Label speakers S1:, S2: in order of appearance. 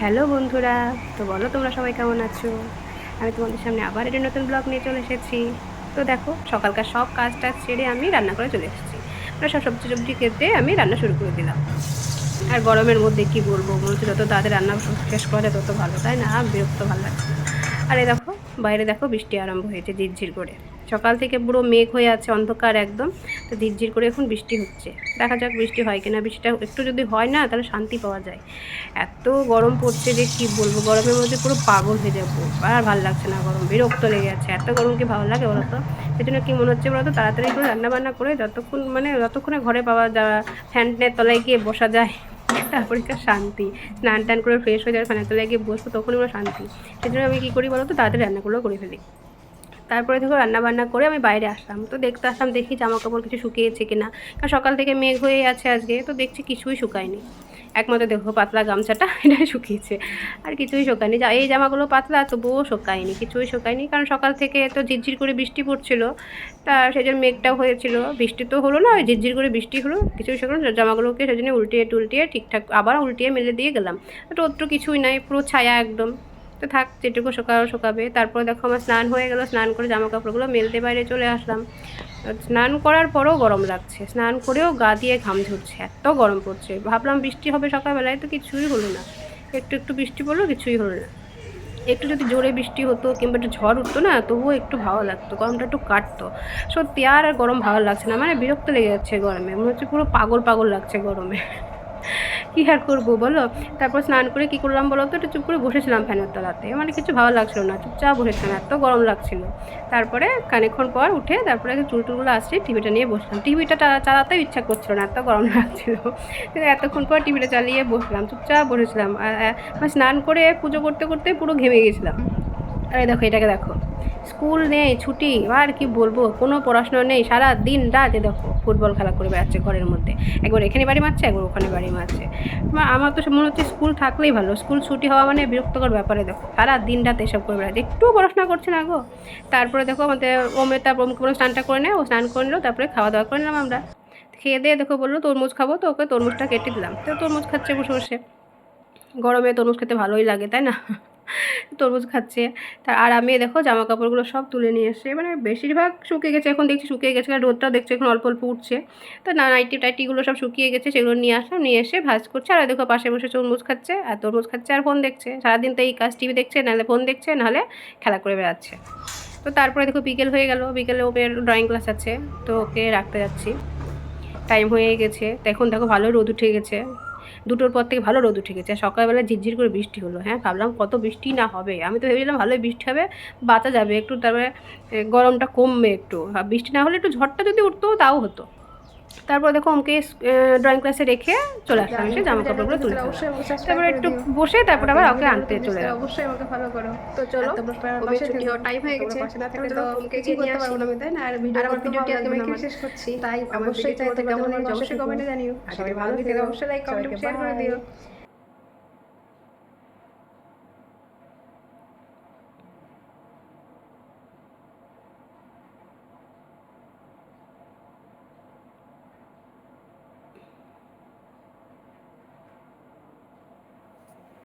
S1: Hello বন্ধুরা, তো বলো তোমরা সবাই কেমন আছো? আমি তোমাদের সামনে আবার একটা নতুন ব্লগ নিয়ে চলে এসেছি। তো দেখো, সকালকার সব কাজ টাজ ছেড়ে আমি রান্না করে চলে এসেছি। মানে সব সবজি সবজি কেটে আমি রান্না শুরু করে দিলাম। আর গরমের মধ্যে কি বলব, মনে হচ্ছে যত তাড়াতাড়ি রান্না শেষ করা যায় তত ভালো, তাই না? বিরক্ত ভালো লাগছে। আর এই দেখো, বাইরে দেখো বৃষ্টি আরম্ভ হয়েছে ঝিরঝির করে। সকাল থেকে পুরো মেঘ হয়ে আছে, অন্ধকার একদম। তো ঝিরঝির করে এখন বৃষ্টি হচ্ছে। দেখা যাক বৃষ্টি হয় কিনা। বৃষ্টিটা একটু যদি হয় না, তাহলে শান্তি পাওয়া যায়। এত গরম পড়ছে যে কি বলব? গরমের মধ্যে পুরো পাগল হয়ে যাব। আর ভালো লাগছে না গরম, বিরক্ত লেগে আছে। এত গরম কি ভালো লাগে বলো তো? সেই জন্য কি মনে হচ্ছে বলো তো? তাড়াতাড়ি করে রান্না বান্না করে যতক্ষণ মানে যতক্ষণে ঘরে পাওয়া যাওয়া ফ্যানের তলায় গিয়ে বসা যায়, তারপরে একটা শান্তি। স্নান টান করে ফ্রেশ হয়ে যাবে ফ্যানের তলায় গিয়ে বসবো, তখনই আমরা শান্তি। সেই জন্য আমি কী করি বলো তো? তাড়াতাড়ি রান্নাগুলো করে ফেলি। তারপরে দেখো রান্না বান্না করে আমি বাইরে আসলাম। তো দেখতে আসলাম, দেখি জামা কাপড় কিছু শুকিয়েছে কিনা। কারণ সকাল থেকে মেঘ হয়ে আছে আজকে, তো দেখছি কিছুই শুকায়নি। একমাত্র দেখো পাতলা গামছাটা, এটাই শুকিয়েছে। আর কিছুই শুকায়নি। যা, এই জামাগুলো পাতলা, তবুও শুকায়নি, কিছুই শুকায়নি। কারণ সকাল থেকে তো ঝিরঝির করে বৃষ্টি পড়ছিল, তা সেই জন্য মেঘটাও হয়েছিল। বৃষ্টি তো হলো না ঝিরঝির করে বৃষ্টি হলো, কিছুই শুকানো জামাগুলোকে সেই জন্য উল্টিয়ে টুলটিয়ে ঠিকঠাক আবার উল্টিয়ে মেলে দিয়ে গেলাম। রোদ তো কিছুই নাই, পুরো ছায়া একদম। তো থাক, যেটুকু শোকাও শোকাবে। তারপরে দেখো আমার স্নান হয়ে গেল, স্নান করে জামা কাপড়গুলো মেলতে বাইরে চলে আসলাম। স্নান করার পরেও গরম লাগছে। স্নান করেও গা দিয়ে ঘাম ঝরছে, এত গরম পড়ছে। ভাবলাম বৃষ্টি হবে সকালবেলায়, তো কিছুই হলো না। একটু একটু বৃষ্টি পড়ল, কিছুই হলো না। একটু যদি জোরে বৃষ্টি হতো কিংবা একটু ঝড় উঠতো না, তবুও একটু ভালো লাগতো, গরমটা একটু কাটতো। সত্যি আর গরম ভালো লাগছে না মানে বিরক্ত লেগে যাচ্ছে গরমে, মনে হচ্ছে পুরো পাগল পাগল লাগছে গরমে। কী আর করব বলো? তারপর স্নান করে কী করলাম বলো তো? একটু চুপ করে বসেছিলাম ফ্যানের তলাতে। মানে কিছু ভালো লাগছিল না, চুপচাপ বসেছিলাম, এত গরম লাগছিল। তারপরে খানিকক্ষণ পর উঠে তারপরে চুল টুলগুলো আসছে, টিভিটা নিয়ে বসলাম। টিভিটা চালাতেও ইচ্ছা করছিল না, এত গরম লাগছিল। কিন্তু এতক্ষণ পর টিভিটা চালিয়ে বসলাম, চুপচাপ বসেছিলাম। আর স্নান করে পুজো করতে করতে পুরো ঘেমে গেছিলাম। আরে দেখো, এটাকে দেখো। স্কুল নেই, ছুটি, আর কি বলব? কোনো পড়াশোনা নেই, সারা দিন রাতে দেখো, ফুটবল খেলা করে বেড়াচ্ছে ঘরের মধ্যে। একবার এখানে বাড়ি মারছে, একবার ওখানে বাড়ি মারছে। আমার তো মনে হচ্ছে স্কুল থাকলেই ভালো। স্কুল ছুটি হওয়া মানে বিরক্তকর ব্যাপারে দেখো, সারা দিন রাত এসব করে বেড়াচ্ছে। একটু পড়াশোনা করছে না গো। তারপরে দেখো, আমাদের ওমে তারপর কোনো স্নানটা করে নেয়, ও স্নান করে নিলো, তারপরে খাওয়া দাওয়া করে নিলাম আমরা। খেয়ে দিয়ে দেখো বলল, তরমুজ খাব তো, ওকে তরমুজটা কেটে দিলাম। তো তরমুজ খাচ্ছে বসে বসে। গরমে তরমুজ খেতে ভালোই লাগে, তাই না? তরমুজ খাচ্ছে। তার আর আমি দেখো জামা কাপড়গুলো সব তুলে নিয়ে এসে মানে বেশিরভাগ শুকিয়ে গেছে, এখন দেখছি শুকিয়ে গেছে, কারণ রোদটাও দেখছি এখন অল্প অল্প উঠছে। তো না, নাইটি টাইটিগুলো সব শুকিয়ে গেছে, সেগুলো নিয়ে আসলাম, নিয়ে এসে ভাজ করছে। আর দেখো পাশে বসে তরমুজ খাচ্ছে, আর তরমুজ খাচ্ছে আর ফোন দেখছে। সারাদিন তো এই কাজ টিভি দেখছে, নাহলে ফোন দেখছে, নাহলে খেলা করে বেড়াচ্ছে। তো তারপরে দেখো বিকেল হয়ে গেল, বিকেলে ওদের ড্রয়িং ক্লাস আছে, তো ওকে রাখতে যাচ্ছি। টাইম হয়ে গেছে, তো এখন দেখো ভালো রোদ উঠে গেছে। দুটোর পর থেকে ভালো রোদ উঠে গেছে। সকালবেলা ঝিরঝির করে বৃষ্টি হলো। হ্যাঁ ভাবলাম কত বৃষ্টি না হবে। আমি তো ভেবেছিলাম ভালোই বৃষ্টি হবে বাঁচা যাবে, একটু তারপরে গরমটা কমবে একটু। বৃষ্টি না হলে একটু ঝড়টা যদি উঠতো, তাও হতো। তারপর দেখো ওমকে ড্রয়িং ক্লাসে রেখে চলে আসলাম সে জামা কাপড়গুলো তুলে তারপর একটু বসে তারপর আবার ওকে আনতে চলে যাব।
S2: অবশ্যই আমাকে ফলো করো।
S1: তো চলো
S2: থাকো।
S1: ছুটি টাইম হয়ে গেছে।
S2: তো
S1: ওমকে
S2: কি
S1: নিয়ে
S2: পারব না তাই না? আর ভিডিও
S1: আমার ভিডিওটি আজকে আমি শেষ করছি।
S2: তাই অবশ্যই চাইতে
S1: কেমন
S2: অবশ্যই
S1: কমেন্টে জানিও। আর ভালো লাগে অবশ্যই লাইক কমেন্ট শেয়ার করে দিও।